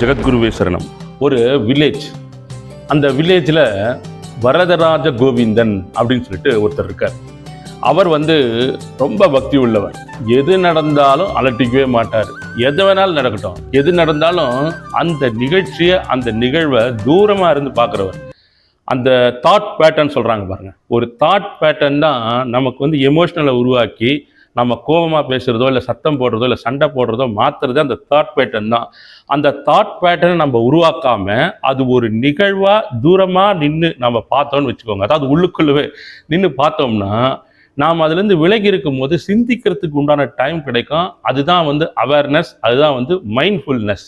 ஜெகத்குருவே சரணம். ஒரு வில்லேஜ் அந்த வில்லேஜில் வரதராஜ கோவிந்தன் அப்படின்னு சொல்லிட்டு ஒருத்தர் இருக்கார். அவர் வந்து ரொம்ப பக்தி உள்ளவர். எது நடந்தாலும் அலட்டிக்கவே மாட்டார். எது வேணாலும் நடக்கட்டும். எது நடந்தாலும் அந்த நிகழ்ச்சியை அந்த நிகழ்வை தூரமாக இருந்து பார்க்குறவர். அந்த தாட் பேட்டர்ன் சொல்கிறாங்க பாருங்கள் ஒரு தாட் பேட்டர்ன் தான் நமக்கு வந்து எமோஷ்னலை உருவாக்கி நம்ம கோபமாக பேசுகிறதோ இல்லை சத்தம் போடுறதோ இல்லை சண்டை போடுறதோ மாற்றுறது அந்த தாட் பேட்டர்ன் தான். அந்த தாட் பேட்டர்னை நம்ம உருவாக்காமல் அது ஒரு நிகழ்வாக தூரமாக நின்று நம்ம பார்த்தோம்னு வச்சுக்கோங்க. அதாவது உள்ளுக்குள்ளவே நின்று பார்த்தோம்னா நாம் அதுலேருந்து விலகி இருக்கும்போது சிந்திக்கிறதுக்கு உண்டான டைம் கிடைக்கும். அதுதான் வந்து அவேர்னஸ் அதுதான் வந்து மைண்ட்ஃபுல்னஸ்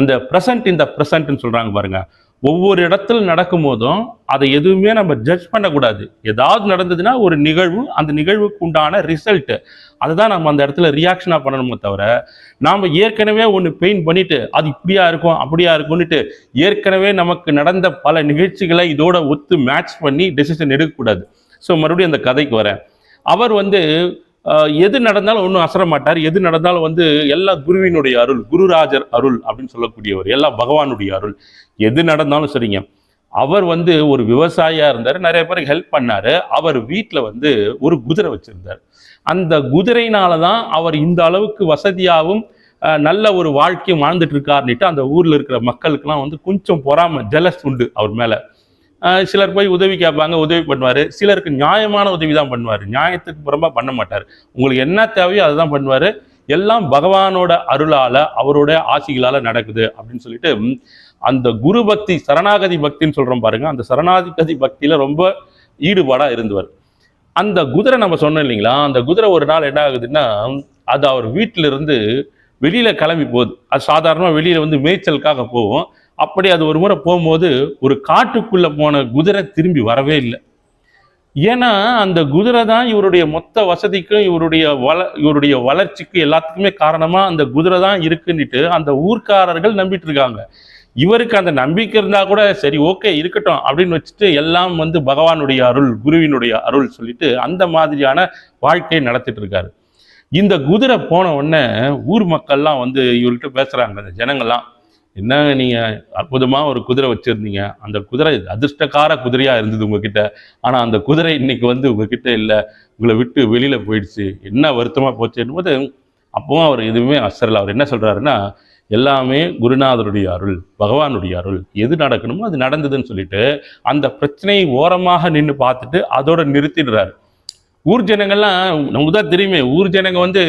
அந்த ப்ரெசன்ட் இந்த ப்ரெசன்ட்னு சொல்கிறாங்க பாருங்கள் ஒவ்வொரு இடத்துல நடக்கும் போதும் அதை எதுவுமே நம்ம ஜட்ஜ் பண்ணக்கூடாது. ஏதாவது நடந்ததுன்னா ஒரு நிகழ்வு அந்த நிகழ்வுக்கு உண்டான ரிசல்ட்டு அதை தான் நம்ம அந்த இடத்துல ரியாக்ஷனாக பண்ணணுமே தவிர நாம் ஏற்கனவே ஒன்று பெயின் பண்ணிட்டு அது இப்படியா இருக்கும் அப்படியா இருக்கும்னுட்டு ஏற்கனவே நமக்கு நடந்த பல நிகழ்ச்சிகளை இதோட ஒத்து மேட்ச் பண்ணி டெசிஷன் எடுக்கக்கூடாது. ஸோ மறுபடியும் அந்த கதைக்கு வரேன். அவர் வந்து எது நடந்தாலும் ஒன்றும் அசர மாட்டார். எது நடந்தாலும் வந்து எல்லா குருவினுடைய அருள் குருராஜர் அருள் அப்படின்னு சொல்லக்கூடியவர் எல்லாம் பகவானுடைய அருள். எது நடந்தாலும் சரிங்க. அவர் வந்து ஒரு விவசாயியாக இருந்தார் நிறைய பேருக்கு ஹெல்ப் பண்ணார். அவர் வீட்டில் வந்து ஒரு குதிரை வச்சுருந்தார். அந்த குதிரையினால தான் அவர் இந்த அளவுக்கு வசதியாகவும் நல்ல ஒரு வாழ்க்கையும் வாழ்ந்துட்டு இருக்காருன்னுட்டு அந்த ஊரில் இருக்கிற மக்களுக்கெல்லாம் வந்து கொஞ்சம் பொறாமல் ஜெலஸ் உண்டு அவர் மேலே. சிலர் போய் உதவி கேட்பாங்க உதவி பண்ணுவார். சிலருக்கு நியாயமான உதவி தான் பண்ணுவார். நியாயத்துக்கு புறம்பாக பண்ண மாட்டார். உங்களுக்கு என்ன தேவையோ அதை தான் பண்ணுவார். எல்லாம் பகவானோட அருளால் அவரோட ஆசிகளால் நடக்குது அப்படின்னு சொல்லிட்டு அந்த குரு பக்தி சரணாகதி பக்தின்னு சொல்கிறோம் பாருங்க. அந்த சரணாதிபதி பக்தியில் ரொம்ப ஈடுபாடாக இருந்தவர். அந்த குதிரை நம்ம சொன்னோம் இல்லைங்களா? அந்த குதிரை ஒரு நாள் என்ன ஆகுதுன்னா அது அவர் வீட்டிலிருந்து இருந்து கிளம்பி போகுது. அது சாதாரணமாக வெளியில் வந்து மேய்ச்சலுக்காக போகும். அப்படி அது ஒரு முறை போகும்போது ஒரு காட்டுக்குள்ளே போன குதிரை திரும்பி வரவே இல்லை. ஏன்னா அந்த குதிரை தான் இவருடைய மொத்த வசதிக்கும் இவருடைய வள இவருடைய வளர்ச்சிக்கு எல்லாத்துக்குமே காரணமாக அந்த குதிரை தான் இருக்குன்னுட்டு அந்த ஊர்க்காரர்கள் நம்பிட்டு இருக்காங்க. இவருக்கு அந்த நம்பிக்கை இருந்தால் கூட சரி ஓகே இருக்கட்டும் அப்படின்னு வச்சுட்டு எல்லாம் வந்து பகவானுடைய அருள் குருவினுடைய அருள் சொல்லிட்டு அந்த மாதிரியான வாழ்க்கையை நடத்திட்டு இருக்காரு. இந்த குதிரை போன உடனே ஊர் மக்கள்லாம் வந்து இவர்கிட்ட பேசுகிறாங்க அந்த ஜனங்கள்லாம். என்னங்க நீங்கள் அற்புதமாக ஒரு குதிரை வச்சுருந்தீங்க? அந்த குதிரை அதிர்ஷ்டக்கார குதிரையாக இருந்தது உங்ககிட்ட. ஆனால் அந்த குதிரை இன்னைக்கு வந்து உங்ககிட்ட இல்லை. உங்களை விட்டு வெளியில் போயிடுச்சு. என்ன வருத்தமாக போச்சுன்னு போது அப்பவும் அவர் எதுவுமே அசரல. அவர் என்ன சொல்கிறாருன்னா எல்லாமே குருநாதருடைய அருள் பகவானுடைய அருள். எது நடக்கணுமோ அது நடந்ததுன்னு சொல்லிட்டு அந்த பிரச்சனையை ஓரமாக நின்று பார்த்துட்டு அதோட நிறுத்திடுறாரு. ஊர் ஜனங்கள்லாம் நமக்கு தான் தெரியுமே ஊர் ஜனங்க வந்து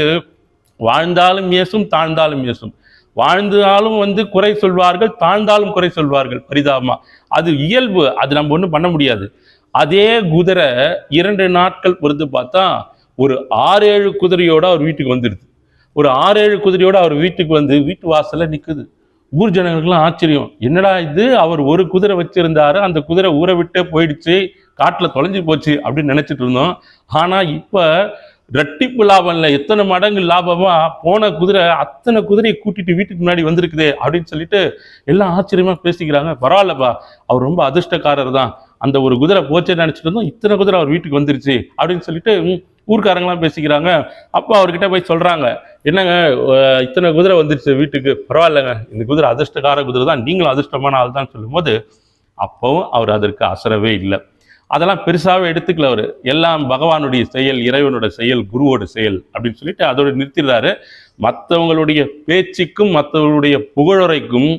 வாழ்ந்தாலும் ஏசும் தாழ்ந்தாலும் ஏசும் வாழ்ந்தாலும் வந்து குறை சொல்வார்கள் தாழ்ந்தாலும் குறை சொல்வார்கள். பரிதாபமா? அது இயல்பு. அது நம்ம ஒன்றும் பண்ண முடியாது. அதே குதிரை இரண்டு நாட்கள் பொறுத்து பார்த்தா ஒரு ஆறு ஏழு குதிரையோட அவர் வீட்டுக்கு வந்துடுது ஒரு ஆறு ஏழு குதிரையோட அவர் வீட்டுக்கு வந்து வீட்டு வாசல்ல நிற்குது ஊர் ஜனங்களுக்குலாம் ஆச்சரியம். என்னடா இது? அவர் ஒரு குதிரை வச்சிருந்தாரு. அந்த குதிரை ஊரை விட்டே போயிடுச்சு. காட்டில் தொலைஞ்சு போச்சு அப்படின்னு நினச்சிட்டு இருந்தோம். ஆனால் இப்போ ரெட்டிப்பு லாபம் இல்லை. எத்தனை மடங்கு லாபமா போன குதிரை அத்தனை குதிரையை கூட்டிட்டு வீட்டுக்கு முன்னாடி வந்திருக்குது அப்படின்னு சொல்லிட்டு எல்லாம் ஆச்சரியமா பேசிக்கிறாங்க. பரவாயில்லப்பா அவர் ரொம்ப அதிர்ஷ்டக்காரர் தான். அந்த ஒரு குதிரை போச்சேன்னு நினைச்சிட்டு இருந்தோம். இத்தனை குதிரை அவர் வீட்டுக்கு வந்துருச்சு அப்படின்னு சொல்லிட்டு ஊர்க்காரங்களாம் பேசிக்கிறாங்க. அப்போ அவர்கிட்ட போய் சொல்றாங்க. என்னங்க இத்தனை குதிரை வந்துருச்சு வீட்டுக்கு? பரவாயில்லைங்க இந்த குதிரை அதிர்ஷ்டக்கார குதிரை தான். நீங்களும் அதிர்ஷ்டமான ஆள் தான் சொல்லும்போது அப்பவும் அவர் அதற்கு அசரவே இல்லை. அதெல்லாம் பெருசாகவே எடுத்துக்கல அவர். எல்லாம் பகவானுடைய செயல் இறைவனோட செயல் குருவோட செயல் அப்படின்னு சொல்லிட்டு அதோட நிறுத்திடுறாரு. மற்றவங்களுடைய பேச்சுக்கும் மற்றவங்களுடைய புகழுரைக்கும்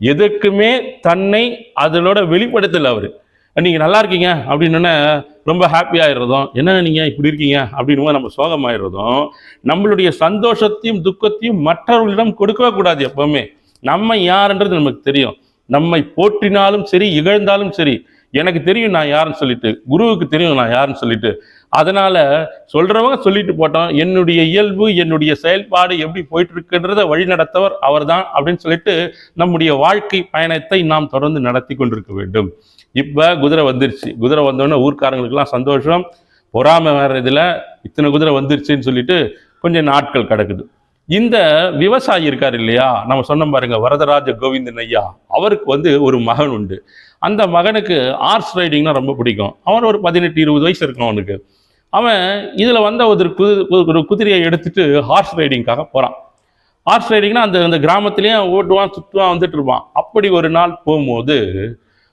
எதுக்குமே தன்னை அதனோட வெளிப்படுத்தல அவர். நீங்கள் நல்லா இருக்கீங்க அப்படின்னு ரொம்ப ஹாப்பி ஆயிடுறதும் என்ன நீங்கள் இப்படி இருக்கீங்க அப்படின்னு நம்ம சோகமாயிடுறதும் நம்மளுடைய சந்தோஷத்தையும் துக்கத்தையும் மற்றவர்களிடம் கொடுக்கவே கூடாது எப்பவுமே. நம்ம யாருன்றது நமக்கு தெரியும். நம்மை போற்றினாலும் சரி இகழ்ந்தாலும் சரி எனக்கு தெரியும் நான் யாருன்னு சொல்லிட்டு குருவுக்கு தெரியும் நான் யாருன்னு சொல்லிட்டு. அதனால சொல்றவங்க சொல்லிட்டு போட்டோம் என்னுடைய இயல்பு என்னுடைய செயல்பாடு எப்படி போயிட்டு இருக்குன்றத வழிநடத்தவர் அவர்தான் அப்படின்னு சொல்லிட்டு நம்முடைய வாழ்க்கை பயணத்தை நாம் தொடர்ந்து நடத்தி கொண்டிருக்க வேண்டும். இப்ப குதிரை வந்துருச்சு. குதிரை வந்தோடனே ஊர்க்காரங்களுக்கெல்லாம் சந்தோஷம். பொறாமை வேற இதுல இத்தனை குதிரை வந்துருச்சுன்னு சொல்லிட்டு கொஞ்சம் நாட்கள் கிடக்குது. இந்த விவசாயி இருக்கார் இல்லையா? நம்ம சொன்னோம் பாருங்க வரதராஜ கோவிந்தன் ஐயா. அவருக்கு வந்து ஒரு மகன் உண்டு. அந்த மகனுக்கு ஹார்ஸ் ரைடிங்னா ரொம்ப பிடிக்கும். அவன் ஒரு பதினெட்டு இருபது வயசு இருக்கும் அவனுக்கு. அவன் இதில் வந்த ஒரு குதி ஒரு குதிரையை எடுத்துட்டு ஹார்ஸ் ரைடிங்காக போகிறான் ஹார்ஸ் ரைடிங்னா அந்த அந்த கிராமத்துலேயும் ஓட்டுவான் சுற்றுவான் வந்துட்டு இருப்பான். அப்படி ஒரு நாள் போகும்போது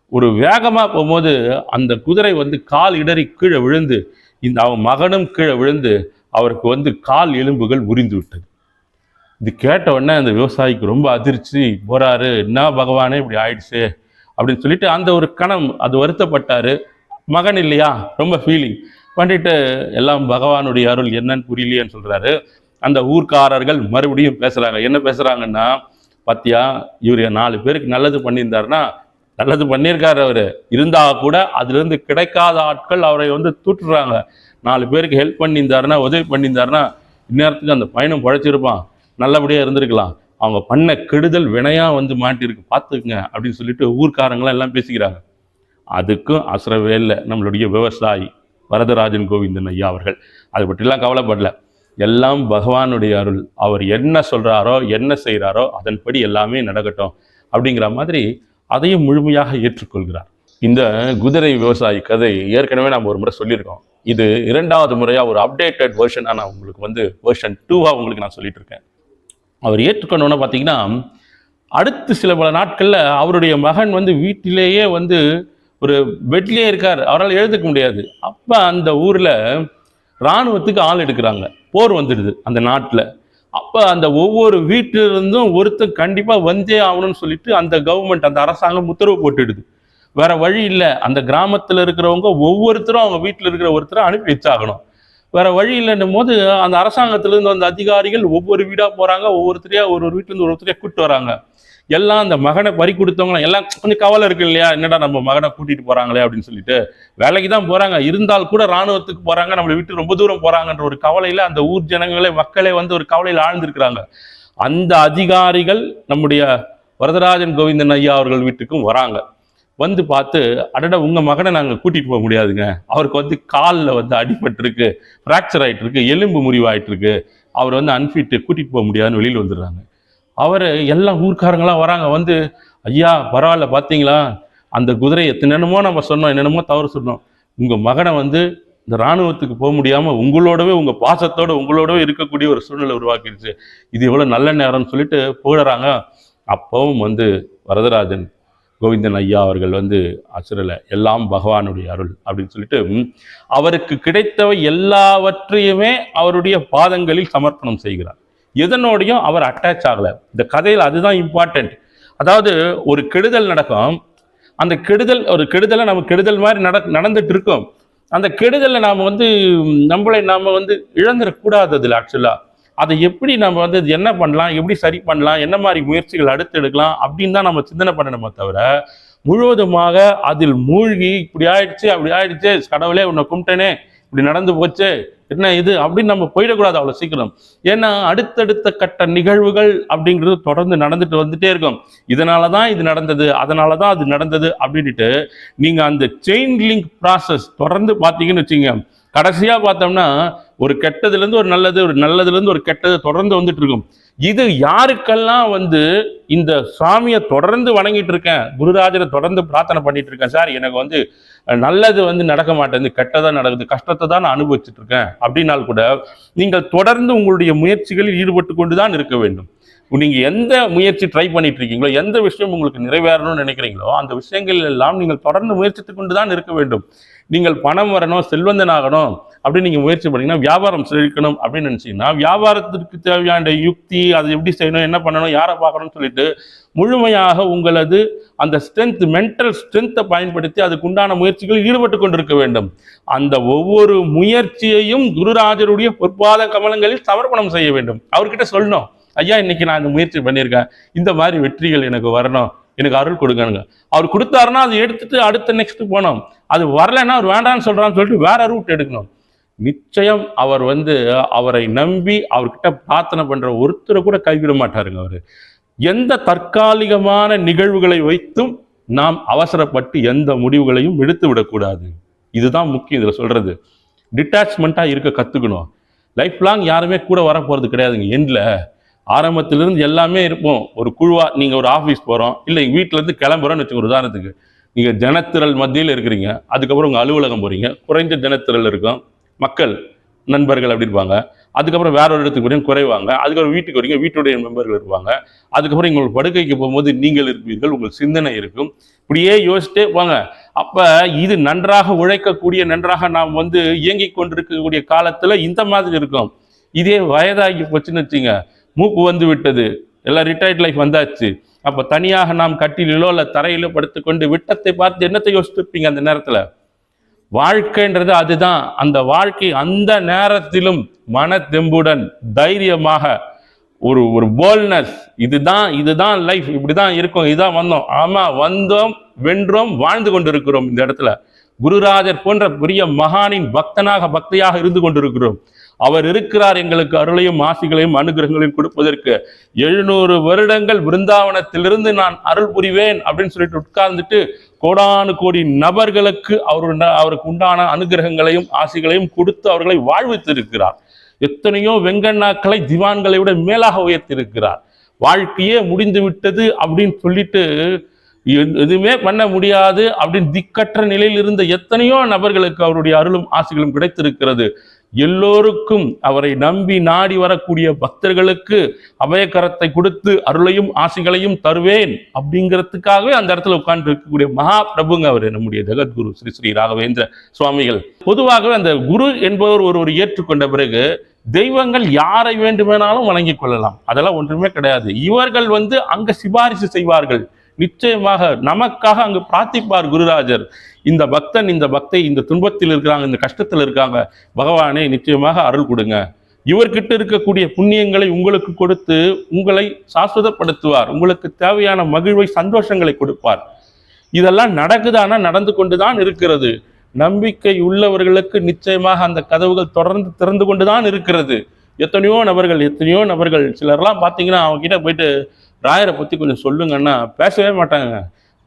ஒரு வேகமாக போகும்போது அந்த குதிரை வந்து கால் இடறி கீழே விழுந்து இந்த அவன் மகனும் கீழே விழுந்து அவருக்கு வந்து கால் எலும்புகள் உரிந்து விட்டது. இது கேட்ட உடனே அந்த விவசாயிக்கு ரொம்ப அதிர்ச்சி. போறாரு என்ன பகவானே இப்படி ஆயிடுச்சு? அப்படின்னு சொல்லிட்டு அந்த ஒரு கணம் அது வருத்தப்பட்டாரு. மகன் இல்லையா? ரொம்ப ஃபீலிங் பண்ணிட்டு எல்லாம் பகவானுடைய அருள் என்னன்னு புரியலையேன்னு சொல்றாரு. அந்த ஊர்க்காரர்கள் மறுபடியும் பேசுறாங்க. என்ன பேசுறாங்கன்னா பார்த்தியா இவர் நாலு பேருக்கு நல்லது பண்ணியிருந்தாருன்னா நல்லது பண்ணியிருக்காரு அவரு. இருந்தா கூட அதுலேருந்து கிடைக்காத ஆட்கள் அவரை வந்து தூட்டுறாங்க நாலு பேருக்கு ஹெல்ப் பண்ணியிருந்தாருன்னா உதவி பண்ணியிருந்தாருன்னா இந்நேரத்துக்கு அந்த பையனும் பழைச்சிருப்பான். நல்லபடியாக இருந்திருக்கலாம். அவங்க பண்ண கெடுதல் வினையாக வந்து மாட்டிருக்கு. பார்த்துக்குங்க அப்படின்னு சொல்லிட்டு ஊர்க்காரங்களாம் எல்லாம் பேசிக்கிறாங்க. அதுக்கும் அசரவே இல்லை. நம்மளுடைய விவசாயி வரதராஜன் கோவிந்தன் ஐயா அவர்கள். அதை பற்றிலாம் கவலைப்படல. எல்லாம் பகவானுடைய அருள். அவர் என்ன சொல்கிறாரோ என்ன செய்கிறாரோ அதன்படி எல்லாமே நடக்கட்டும் அப்படிங்கிற மாதிரி அதையும் முழுமையாக ஏற்றுக்கொள்கிறார். இந்த குதிரை விவசாயி கதை ஏற்கனவே நாம் ஒரு முறை சொல்லியிருக்கோம். இது இரண்டாவது முறையாக ஒரு அப்டேட்டட் வெர்ஷனாக நான் உங்களுக்கு வந்து வெர்ஷன் டூவாக உங்களுக்கு நான் சொல்லிட்டு இருக்கேன். அவர் ஏற்றுக்கொண்டோன்னு பார்த்தீங்கன்னா அடுத்து சில பல நாட்களில் அவருடைய மகன் வந்து வீட்டிலேயே வந்து ஒரு பெட்லேயே இருக்கார். அவரால் எழுதுக்க முடியாது. அப்போ அந்த ஊரில் இராணுவத்துக்கு ஆள் எடுக்கிறாங்க. போர் வந்துடுது அந்த நாட்டில். அப்போ அந்த ஒவ்வொரு வீட்டிலிருந்தும் ஒருத்தர் கண்டிப்பாக வந்தே ஆகணும்னு சொல்லிட்டு அந்த கவர்மெண்ட் அந்த அரசாங்கம் உத்தரவு போட்டுடுது. வேற வழி இல்லை. அந்த கிராமத்தில் இருக்கிறவங்க ஒவ்வொருத்தரும் அவங்க வீட்டில் இருக்கிற ஒருத்தரை அனுப்பி வச்சாகணும். வேற வழி இல்லைன்னும் போது அந்த அரசாங்கத்திலிருந்து வந்த அதிகாரிகள் ஒவ்வொரு வீடாக போறாங்க ஒவ்வொருத்தரையா ஒரு ஒரு வீட்டுல இருந்து ஒருத்தரையா கூப்பிட்டு வராங்க. எல்லாம் அந்த மகனை பறி கொடுத்தவங்க எல்லாம் கொஞ்சம் கவலை இருக்கு இல்லையா? என்னடா நம்ம மகனை கூட்டிட்டு போறாங்களே அப்படின்னு சொல்லிட்டு வேலைக்கு தான் போறாங்க. இருந்தால் கூட ராணுவத்துக்கு போறாங்க நம்மளை விட்டு ரொம்ப தூரம் போறாங்கன்ற ஒரு கவலையில அந்த ஊர் ஜனங்களே மக்களே வந்து ஒரு கவலையில் ஆழ்ந்திருக்கிறாங்க. அந்த அதிகாரிகள் நம்முடைய வரதராஜன் கோவிந்தன் ஐயா அவர்கள் வீட்டுக்கும் வராங்க. வந்து பார்த்து அடடா உங்கள் மகனை நாங்கள் கூட்டிகிட்டு போக முடியாதுங்க. அவருக்கு வந்து காலில் வந்து அடிபட்டிருக்கு ஃப்ராக்சர் ஆகிட்டுருக்கு எலும்பு முறிவாயிட்டுருக்கு. அவர் வந்து அன்ஃபிட்டு கூட்டிகிட்டு போக முடியாதுன்னு வெளியில் வந்துடுறாங்க. அவர் எல்லா ஊர்க்காரங்களாம் வராங்க. வந்து ஐயா பரவாயில்ல பார்த்தீங்களா? அந்த குதிரை எத்தனைமோ நம்ம சொன்னோம் என்னென்னமோ தவறு சொன்னோம். உங்கள் மகனை வந்து இந்த இராணுவத்துக்கு போக முடியாமல் உங்களோடவே உங்கள் பாசத்தோடு உங்களோடவே இருக்கக்கூடிய ஒரு சூழ்நிலை உருவாக்கிடுச்சு. இது எவ்வளோ நல்ல நேரம்னு சொல்லிட்டு போடுறாங்க அப்பவும் வந்து வரதராஜன் கோவிந்தன் ஐயா அவர்கள் வந்து அசுரலை எல்லாம் பகவானுடைய அருள் அப்படின்னு சொல்லிட்டு அவருக்கு கிடைத்தவை எல்லாவற்றையுமே அவருடைய பாதங்களில் சமர்ப்பணம் செய்கிறார். எதனோடையும் அவர் அட்டாச் ஆகலை. இந்த கதையில் அதுதான் இம்பார்ட்டன்ட் அதாவது ஒரு கெடுதல் நடக்கும். அந்த கெடுதல் ஒரு கெடுதலை நம்ம கெடுதல் மாதிரி நட நடந்துட்டு இருக்கோம். அந்த கெடுதலை நாம் வந்து நம்மளை நாம் வந்து இழந்துடக்கூடாது அதில் ஆக்சுவலாக அதை எப்படி நம்ம வந்து என்ன பண்ணலாம் எப்படி சரி பண்ணலாம் என்ன மாதிரி முயற்சிகள் அடுத்து எடுக்கலாம் அப்படின்னு தான் நம்ம சிந்தனை பண்ணணுமே தவிர முழுவதுமாக அதில் மூழ்கி இப்படி ஆயிடுச்சு அப்படி ஆயிடுச்சு கடவுளே உன்னை கும்பிட்டேனே இப்படி நடந்து போச்சு என்ன இது அப்படின்னு நம்ம போயிடக்கூடாது அவ்வளோ சீக்கிரம். ஏன்னா அடுத்தடுத்த கட்ட நிகழ்வுகள் அப்படிங்கிறது தொடர்ந்து நடந்துட்டு வந்துட்டே இருக்கும். இதனால தான் இது நடந்தது அதனால தான் அது நடந்தது அப்படின்ட்டு நீங்கள் அந்த செயின் லிங்க் ப்ராசஸ் தொடர்ந்து பார்த்தீங்கன்னு வச்சுங்க கடைசியாக பார்த்தோம்னா ஒரு கெட்டதுலேருந்து ஒரு நல்லது ஒரு நல்லதுலேருந்து ஒரு கெட்டது தொடர்ந்து வந்துட்டு இருக்கும் இது யாருக்கெல்லாம் வந்து இந்த சாமியை தொடர்ந்து வணங்கிட்டு இருக்கேன் குருராஜரை தொடர்ந்து பிரார்த்தனை பண்ணிட்டு இருக்கேன் சார் எனக்கு வந்து நல்லது வந்து நடக்க மாட்டேங்குது கெட்டதாக நடக்குது கஷ்டத்தை தான் நான் அனுபவிச்சுட்டு இருக்கேன் அப்படின்னால் கூட நீங்கள் தொடர்ந்து உங்களுடைய முயற்சிகளில் ஈடுபட்டு கொண்டு தான் இருக்க வேண்டும். நீங்கள் எந்த முயற்சி ட்ரை பண்ணிட்டு இருக்கீங்களோ எந்த விஷயம் உங்களுக்கு நிறைவேறணும்னு நினைக்கிறீங்களோ அந்த விஷயங்கள் எல்லாம் நீங்கள் தொடர்ந்து முயற்சித்து கொண்டு தான் இருக்க வேண்டும். நீங்கள் பணம் வரணும் செல்வந்தன் ஆகணும் அப்படின்னு நீங்கள் முயற்சி பண்ணீங்கன்னா வியாபாரம் செழிக்கணும் அப்படின்னு நினச்சிங்கன்னா வியாபாரத்திற்கு தேவையான யுக்தி அதை எப்படி செய்யணும் என்ன பண்ணணும் யாரை பார்க்கணும்னு சொல்லிட்டு முழுமையாக உங்களது அந்த ஸ்ட்ரென்த் மென்டல் ஸ்ட்ரென்த்தை பயன்படுத்தி அதுக்குண்டான முயற்சிகளில் ஈடுபட்டு கொண்டிருக்க வேண்டும். அந்த ஒவ்வொரு முயற்சியையும் குருராஜருடைய பொற்பாத கமலங்களில் சமர்ப்பணம் செய்ய வேண்டும். அவர்கிட்ட சொல்லணும். ஐயா இன்னைக்கு நான் இந்த முயற்சி பண்ணியிருக்கேன். இந்த மாதிரி வெற்றிகள் எனக்கு வரணும். எனக்கு அருள் கொடுக்கணுங்க அவர் கொடுத்தாருன்னா அதை எடுத்துட்டு அடுத்த நெக்ஸ்ட் போனோம் அது வரலைன்னா அவர் வேண்டாம்னு சொல்றான்னு சொல்லிட்டு வேற ரூட் எடுக்கணும். நிச்சயம் அவர் வந்து அவரை நம்பி அவர்கிட்ட பிரார்த்தனை பண்ற ஒருத்தரை கூட கைவிட மாட்டாருங்க அவர். எந்த தற்காலிகமான நிகழ்வுகளை வைத்தும் நாம் அவசரப்பட்டு எந்த முடிவுகளையும் எடுத்து விடக்கூடாது. இதுதான் முக்கியம் இதில் சொல்றது. டிட்டாச்மெண்ட்டாக இருக்க கற்றுக்கணும் லைஃப் லாங் யாருமே கூட வரப்போகிறது கிடையாதுங்க. எண்டில் ஆரம்பத்திலிருந்து எல்லாமே இருப்போம். ஒரு குழுவாக நீங்கள் ஒரு ஆஃபீஸ் போகிறோம் இல்லை வீட்டிலேருந்து கிளம்புறோம்னு வச்சுக்கோங்க ஒரு உதாரணத்துக்கு. நீங்கள் ஜனத்திரள் மத்தியில் இருக்கிறீங்க. அதுக்கப்புறம் உங்கள் அலுவலகம் போகிறீங்க குறைஞ்ச ஜனத்திரள் இருக்கும். மக்கள் நண்பர்கள் அப்படி இருப்பாங்க. அதுக்கப்புறம் வேற ஒரு இடத்துக்கு போறீங்க குறைவாங்க. அதுக்கப்புறம் வீட்டுக்கு வரீங்க வீட்டுடைய மெம்பர்கள் இருப்பாங்க. அதுக்கப்புறம் எங்கள் படுக்கைக்கு போகும்போது நீங்கள் இருப்பீர்கள் உங்கள் சிந்தனை இருக்கும். இப்படியே யோசிச்சுட்டே போங்க. அப்போ இது நன்றாக உழைக்கக்கூடிய நன்றாக நாம் வந்து இயங்கிக் கொண்டிருக்கக்கூடிய காலத்தில் இந்த மாதிரி இருக்கும். இதே வயதாகி போச்சுன்னு வச்சுங்க மூப்பு வந்து விட்டது. எல்லாம் ரிட்டையர்ட் லைஃப் வந்தாச்சு. அப்போ தனியாக நாம் கட்டிலோ இல்லை தரையிலோ படுத்துக்கொண்டு விட்டத்தை பார்த்து என்னத்தை யோசிச்சுருப்பீங்க அந்த நேரத்தில்? வாழ்க்கைன்றது அதுதான். அந்த வாழ்க்கை அந்த நேரத்திலும் மன தெம்புடன் தைரியமாக ஒரு ஒரு போல்னஸ் இதுதான் இதுதான் லைஃப் இப்படிதான் இருக்கும். இதுதான் வந்தோம். ஆமா வந்தோம் வென்றோம் வாழ்ந்து கொண்டிருக்கிறோம் இந்த இடத்துல. குருராஜர் போன்ற பெரிய மகானின் பக்தனாக பக்தியாக இருந்து கொண்டிருக்கிறோம். அவர் இருக்கிறார் எங்களுக்கு அருளையும் ஆசிகளையும் அனுகிரகங்களையும் கொடுப்பதற்கு. எழுநூறு வருடங்கள் பிருந்தாவனத்திலிருந்து நான் அருள் புரிவேன் அப்படின்னு சொல்லிட்டு உட்கார்ந்துட்டு கோடானு கோடி நபர்களுக்கு அவர் அவருக்கு உண்டான அனுகிரகங்களையும் ஆசிகளையும் கொடுத்து அவர்களை வாழ்வித்திருக்கிறார். எத்தனையோ வெங்கண்ணாக்களை திவான்களை விட மேலாக உயர்த்திருக்கிறார் வாழ்க்கையே முடிந்து விட்டது அப்படின்னு சொல்லிட்டு எதுவுமே பண்ண முடியாது அப்படின்னு திக்கற்ற நிலையில் இருந்த எத்தனையோ நபர்களுக்கு அவருடைய அருளும் ஆசிகளும் கிடைத்திருக்கிறது. எல்லோருக்கும் அவரை நம்பி நாடி வரக்கூடிய பக்தர்களுக்கு அபயக்கரத்தை கொடுத்து அருளையும் ஆசைகளையும் தருவேன் அப்படிங்கிறதுக்காகவே அந்த இடத்துல உட்கார்ந்து இருக்கக்கூடிய மகா பிரபுங்க அவர் நம்முடைய ஜெகத்குரு ஸ்ரீ ஸ்ரீ ராகவேந்திர சுவாமிகள். பொதுவாகவே அந்த குரு என்பவர் ஒருவர் ஏற்றுக்கொண்ட பிறகு தெய்வங்கள் யாரை வேண்டுமானாலும் வணங்கிக் கொள்ளலாம். அதெல்லாம் ஒன்றுமே கிடையாது. இவர்கள் வந்து அங்க சிபாரிசு செய்வார்கள். நிச்சயமாக நமக்காக அங்கு பிரார்த்திப்பார் குருராஜர். இந்த பக்தன் இந்த பக்தை இந்த துன்பத்தில் இருக்கிறாங்க இந்த கஷ்டத்தில் இருக்காங்க பகவானே நிச்சயமாக அருள் கொடுங்க. இவர்கிட்ட இருக்கக்கூடிய புண்ணியங்களை உங்களுக்கு கொடுத்து உங்களை சாஸ்வதப்படுத்துவார். உங்களுக்கு தேவையான மகிழ்வை சந்தோஷங்களை கொடுப்பார். இதெல்லாம் நடக்குதானா நடந்து கொண்டுதான் இருக்கிறது. நம்பிக்கை உள்ளவர்களுக்கு நிச்சயமாக அந்த கதவுகள் தொடர்ந்து திறந்து கொண்டுதான் இருக்கிறது. எத்தனையோ நபர்கள் எத்தனையோ நபர்கள் சிலர்லாம் பார்த்தீங்கன்னா அவங்க கிட்ட போயிட்டு ராயரை பற்றி கொஞ்சம் சொல்லுங்கன்னா பேசவே மாட்டாங்க.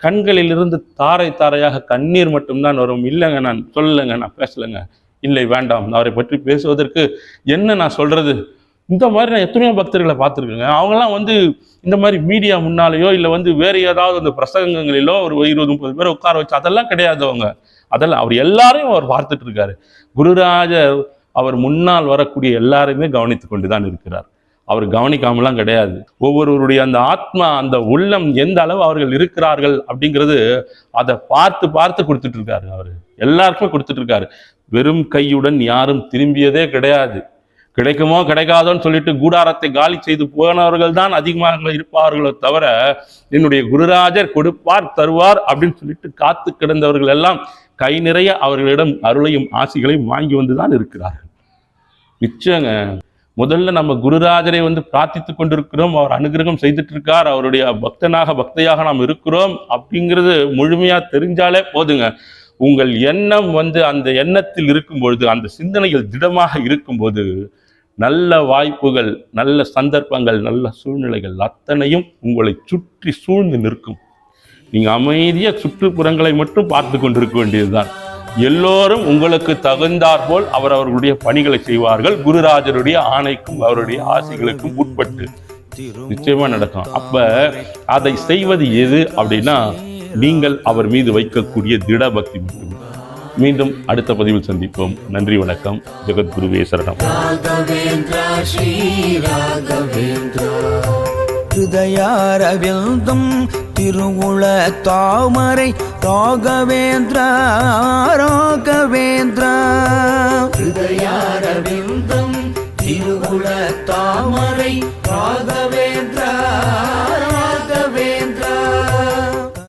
கண்களிலிருந்து தாரை தாரையாக கண்ணீர் மட்டும்தான் வரும். இல்லைங்க நான் சொல்லலைங்க நான் பேசலைங்க. இல்லை வேண்டாம். அவரை பற்றி பேசுவதற்கு என்ன நான் சொல்றது? இந்த மாதிரி நான் எத்தனையோ பக்தர்களை பார்த்துருக்கேங்க. அவங்கெல்லாம் வந்து இந்த மாதிரி மீடியா முன்னாலேயோ இல்லை வந்து வேறு ஏதாவது அந்த பிரசங்கங்களிலோ ஒரு இருபது முப்பது பேர் உட்கார வச்சு அதெல்லாம் கிடையாது அவங்க. அதெல்லாம் அவர் எல்லாரையும் அவர் பார்த்துட்டு இருக்காரு. குருராஜர் அவர் முன்னால் வரக்கூடிய எல்லாரையுமே கவனித்து கொண்டு தான் இருக்கிறார். அவர் கவனிக்காமலாம் கிடையாது. ஒவ்வொருவருடைய அந்த ஆத்மா அந்த உள்ளம் எந்த அளவு அவர்கள் இருக்கிறார்கள் அப்படிங்கிறது அதை பார்த்து பார்த்து கொடுத்துட்டு இருக்காரு அவர். எல்லாருக்குமே கொடுத்துட்டு இருக்காரு வெறும் கையுடன் யாரும் திரும்பியதே கிடையாது. கிடைக்குமோ கிடைக்காதோன்னு சொல்லிட்டு கூடாரத்தை காலி செய்து போனவர்கள் தான் அதிகமாக இருப்பார்களோ தவிர என்னுடைய குருராஜர் கொடுப்பார் தருவார் அப்படின்னு சொல்லிட்டு காத்து கிடந்தவர்கள் எல்லாம் கை நிறைய அவர்களிடம் அருளையும் ஆசிகளையும் வாங்கி வந்து தான் இருக்கிறார்கள். நிச்சயங்க. முதல்ல நம்ம குருராஜரை வந்து பிரார்த்தித்து கொண்டிருக்கிறோம். அவர் அனுகிரகம் செய்துட்டு இருக்கார் அவருடைய பக்தனாக பக்தையாக நாம் இருக்கிறோம் அப்படிங்கிறது முழுமையா தெரிஞ்சாலே போதுங்க. உங்கள் எண்ணம் வந்து அந்த எண்ணத்தில் இருக்கும் பொழுது அந்த சிந்தனைகள் திடமாக இருக்கும்போது நல்ல வாய்ப்புகள் நல்ல சந்தர்ப்பங்கள் நல்ல சூழ்நிலைகள் அத்தனையும் உங்களை சுற்றி சூழ்ந்து நிற்கும். நீங்க அமைதியா சுற்றுப்புறங்களை மட்டும் பார்த்து கொண்டிருக்க வேண்டியதுதான். எல்லோரும் உங்களுக்கு தகுந்தாற் போல் அவர் அவர்களுடைய பணிகளை செய்வார்கள். குருராஜருடைய ஆணைக்கும் அவருடைய ஆசைகளுக்கும் உட்பட்டு நிச்சயமா நடக்கும். அப்ப அதை செய்வது எது அப்படின்னா நீங்கள் அவர் மீது வைக்கக்கூடிய திட பக்தி மட்டுமே. மீண்டும் அடுத்த பதிவில் சந்திப்போம். நன்றி வணக்கம். ஜெகத்குருவே சரணம். ஹிருதயாரவிந்தம் திருவுள தாமரை ராகவேந்திரா ராகவேந்திரா. ஹிருதயாரவிந்தம் திருவுள தாமரை ராகவேந்திரா.